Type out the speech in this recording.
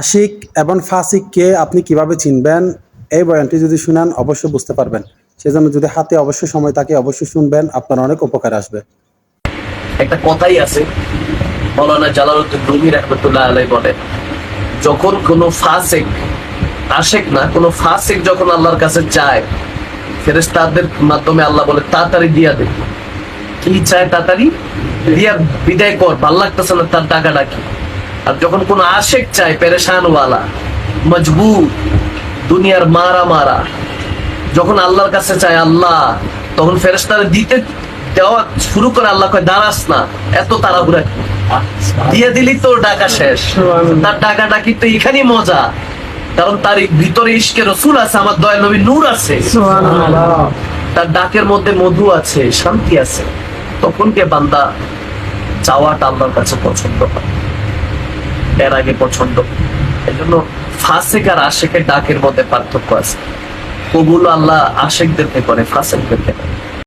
আশিক এবং ফাসিককে আপনি কীভাবে চিনবেন? এই বয়ানটি যদি শুনেন, অবশ্যই বুঝতে পারবেন। সেজন্য যদি হাতে অবশ্যই সময় থাকে, অবশ্যই শুনবেন। আপনার অনেক উপকার আসবে। একটা কথাই আছে, মৌলানা জালালউদ্দিন রুমি রহমতুল্লাহ আলাই বলে, যখন কোনো ফাসেক, আশেক না, কোনো ফাসেক যখন আল্লাহর কাছে চায়, ফেরেশতাদের মাধ্যমে আল্লাহ বলে, তাড়াতাড়ি দিয়া দে। কি চায় তাড়াতাড়ি? দিয়া, বিদায় কর, ভালো লাগতেছে না তার টাকাটা কি? আর যখন কোন আশেক চায় পেরেশানওয়ালা মজবুত দুনিয়ার মারা মারা যখন আল্লাহর কাছে চায় আল্লাহ তখন ফেরেশতারা দিতে দেওয়া শুরু করে আল্লাহ কয় দাঁড়াস না এত তাড়াহুড়া? দিয়ে দিলি তোর ডাকা শেষ। তার টাকাটা তো এখানেই মজা কারণ তার ভিতরে ইশকে রসুল আছে আমার দয়াল নবী নূর আছে। তার ডাকের মধ্যে মধু আছে শান্তি আছে। তখন কে বান্দা চাওয়াটা আল্লাহর কাছে পছন্দ হয় এর আগে পছন্দ এই জন্য ফাসেক আর আশেকের ডাকের মধ্যে পার্থক্য আছে কবুল আল্লাহ আশেকদেরকে করে, ফাসেকদেরকে করে।